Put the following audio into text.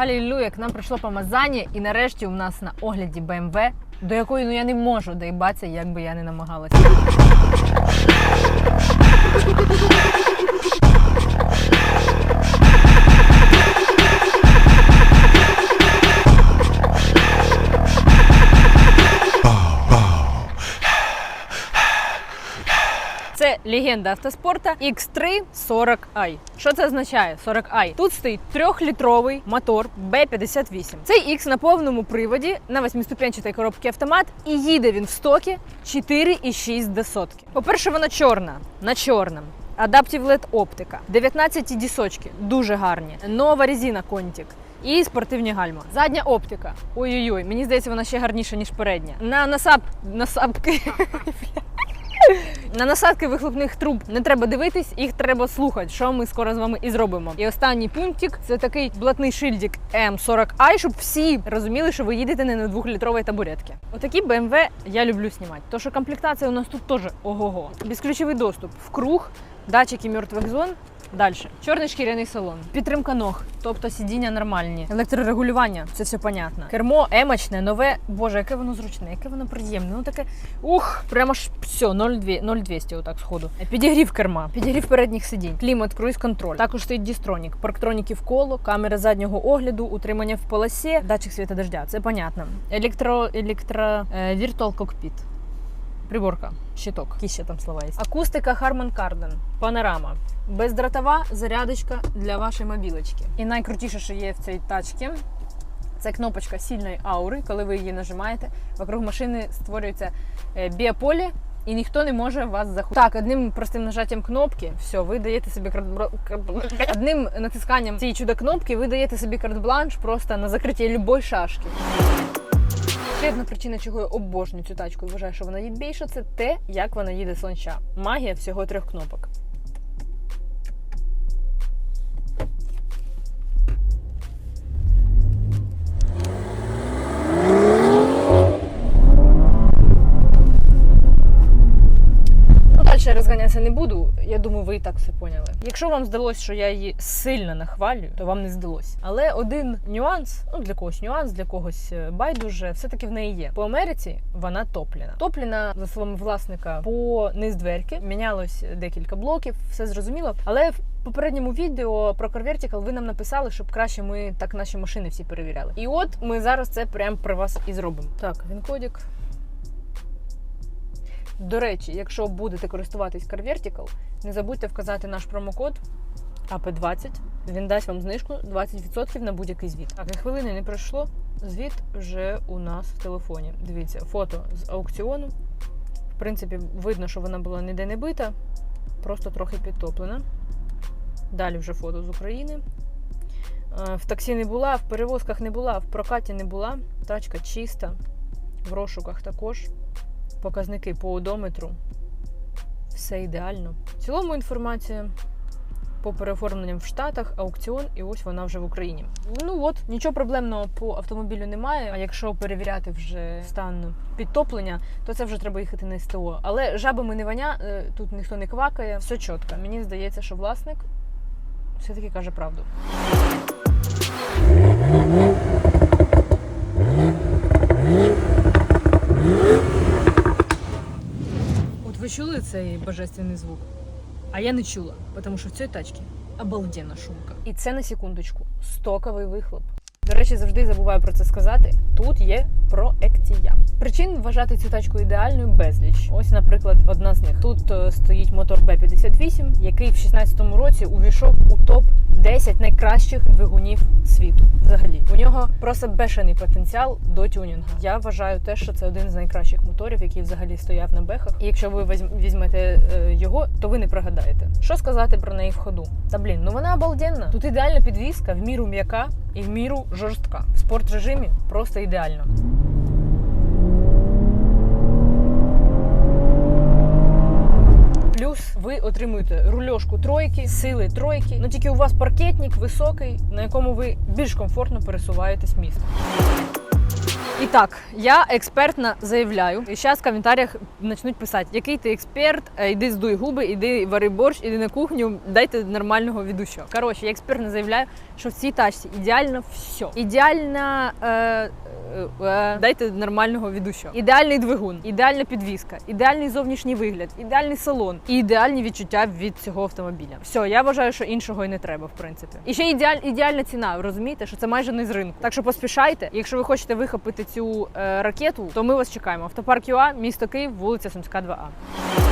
Халілюя, к нам прийшло помазання, і нарешті у нас на огляді BMW, до якої ну я не можу доїбатися, як би я не намагалася. Легенда автоспорта X3 40i. Що це означає? 40i. Тут стоїть трьохлітровий мотор B58. Цей X на повному приводі на восьмиступенчатій коробці автомат, і їде він в стокі 4,6 до сотки. По-перше, вона чорна на чорному. Adaptive LED оптика, 19 дісочки, дуже гарні. Нова резина Контік. І спортивні гальма. Задня оптика. Ой-ой-ой, мені здається, вона ще гарніша, ніж передня. На насап... насапки. На насадки вихлопних труб не треба дивитись, їх треба слухати, що ми скоро з вами і зробимо. І останній пунктик це такий блатний шильдик М40i, щоб всі розуміли, що ви їдете не на двохлітровій табуретці. Отакі BMW я люблю знімати. То що комплектація у нас тут теж ого-го. Безключовий доступ в круг, датчики мертвих зон. Далі. Чорний шкіряний салон, підтримка ног, тобто сидіння нормальні, електрорегулювання, це все понятно. Кермо емочне, нове. Боже, яке воно зручне, яке воно приємне. Ну таке ух, прямо ж все, 0,200 отак сходу. Підігрів керма, підігрів передніх сидінь, клімат, круїз контроль. Також стоїть дістронік, парктроніки в коло, камера заднього огляду, утримання в полосі, датчик світа дождя. Це понятно. Електро, електро, е, віртуал кокпіт. Приборка, щиток, які ще там слова є. Акустика Harman Kardon, панорама. Бездротова зарядочка для вашої мобілочки. І найкрутіше, що є в цій тачці, це кнопочка сильної аури. Коли ви її нажимаєте, вокруг машини створюється е, біополе, і ніхто не може вас захопити. Так, одним простим нажаттям кнопки, все, ви даєте собі карт одним натисканням цієї чудо кнопки, ви даєте собі карт-бланш просто на закриття любої шашки. Ще одна причина, чого я обожнюю цю тачку і вважаю, що вона їде більше, це те, як вона їде сонча. Магія всього трьох кнопок. Розганятися не буду. Я думаю, ви і так все поняли. Якщо вам здалось, що я її сильно нахвалюю, то вам не здалось. Але один нюанс, ну для когось нюанс, для когось е, байдуже, все-таки в неї є. По Америці вона топліна. Топліна, за словами власника, по низ дверки мінялось декілька блоків, все зрозуміло. Але в попередньому відео про Car Vertical ви нам написали, щоб краще ми так наші машини всі перевіряли. І от ми зараз це прямо при вас і зробимо. Так, він кодік. До речі, якщо будете користуватись Car Vertical, не забудьте вказати наш промокод АП20. Він дасть вам знижку 20% на будь-який звіт. Так, хвилини не пройшло. Звіт вже у нас в телефоні. Дивіться, фото з аукціону. В принципі, видно, що вона була ніде не бита, просто трохи підтоплена. Далі вже фото з України. Е, В таксі не була, в перевозках не була, в прокаті не була. Тачка чиста, в розшуках також показники по одометру. Все ідеально. В цілому інформація по переоформленням в Штатах, аукціон, і ось вона вже в Україні. Ну от, нічого проблемного по автомобілю немає. А якщо перевіряти вже стан підтоплення, то це вже треба їхати на СТО. Але жабами не воня, е, тут ніхто не квакає, все чітко. Мені здається, що власник все-таки каже правду. От ви чули цей божественний звук? А я не чула, тому що в цій тачці обалденна шумка. І це на секундочку стоковий вихлоп. До речі, завжди забуваю про це сказати. Тут є проекція. Причин вважати цю тачку ідеальною безліч. Ось, наприклад, одна з них. Тут е, стоїть мотор B58, який в 16-му році увійшов у топ 10 найкращих двигунів світу. Взагалі, у нього просто бешений потенціал до тюнінгу. Я вважаю те, що це один з найкращих моторів, який взагалі стояв на бехах. І якщо ви візьм- візьмете е, його, то ви не прогадаєте. Що сказати про неї в ходу? Та блін, ну вона обалденна. Тут ідеальна підвізка, в міру м'яка і в міру жорстка. В спорт режимі просто ідеально. Ви отримуєте рульошку тройки, сили тройки. Ну тільки у вас паркетник високий, на якому ви більш комфортно пересуваєтесь містом. І так, я експертно заявляю, і зараз в коментарях почнуть писати, який ти експерт, е, йди здуй губи, іди вари борщ, іди на кухню, дайте нормального ведучого. Коротше, я експертно заявляю, що в цій тачці ідеально все. Ідеально е, е, е, дайте нормального ведучого. Ідеальний двигун, ідеальна підвізка, ідеальний зовнішній вигляд, ідеальний салон і ідеальні відчуття від цього автомобіля. Все, я вважаю, що іншого і не треба, в принципі. І ще ідеаль, ідеальна ціна. Ви розумієте, що це майже не з ринку. Так що поспішайте. Якщо ви хочете вихопити цю е, ракету, то ми вас чекаємо. Автопарк ЮА, місто Київ, вулиця Сумська 2А.